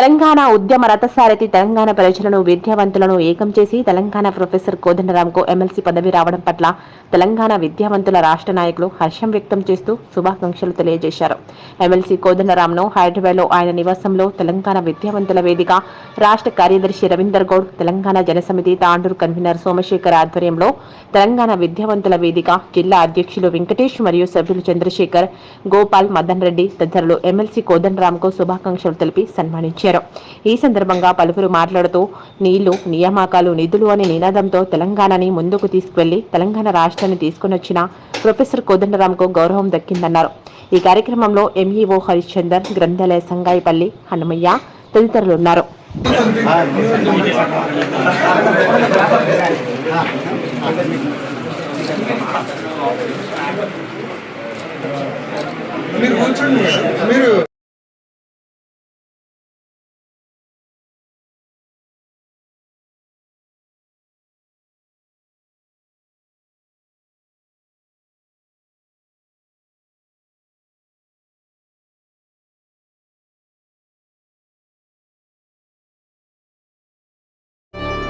తెలంగాణ ఉద్యమ రథసారథి తెలంగాణ ప్రజలను విద్యావంతులను ఏకం చేసి తెలంగాణ ప్రొఫెసర్ కోదండరాంకు ఎమ్మెల్సీ పదవి రావడం పట్ల తెలంగాణ విద్యావంతుల రాష్ట్ర నాయకులు హర్షం వ్యక్తం చేస్తూ శుభాకాంక్షలు తెలియజేశారు. ఎమ్మెల్సీ కోదండరాంను హైదరాబాద్లో ఆయన నివాసంలో తెలంగాణ విద్యావంతుల వేదిక రాష్ట్ర కార్యదర్శి రవీందర్ గౌడ్ తెలంగాణ జనసమితి తాండూరు కన్వీనర్ సోమశేఖర్ ఆధ్వర్యంలో తెలంగాణ విద్యావంతుల వేదిక జిల్లా అధ్యక్షులు వెంకటేష్ మరియు సభ్యులు చంద్రశేఖర్ గోపాల్ మదన్ రెడ్డి తదితరులు ఎమ్మెల్సీ కోదండరాంకు శుభాకాంక్షలు తెలిపి సన్మానించారు. ఈ సందర్భంగా పలువురు మాట్లాడుతూ నీళ్ళు నియామకాలు నిధులు అనే నినాదంతో తెలంగాణని ముందుకు తీసుకువెళ్ళి తెలంగాణ రాష్ట్రాన్ని తీసుకునొచ్చిన ప్రొఫెసర్ కోదండరాంకు గౌరవం దక్కిందన్నారు. ఈ కార్యక్రమంలో ఎంఈఓ హరిశ్చందర్ గ్రంథాలయ సంగాయిపల్లి హనుమయ్య తదితరులు ఉన్నారు. మీరు కూర్చోండి.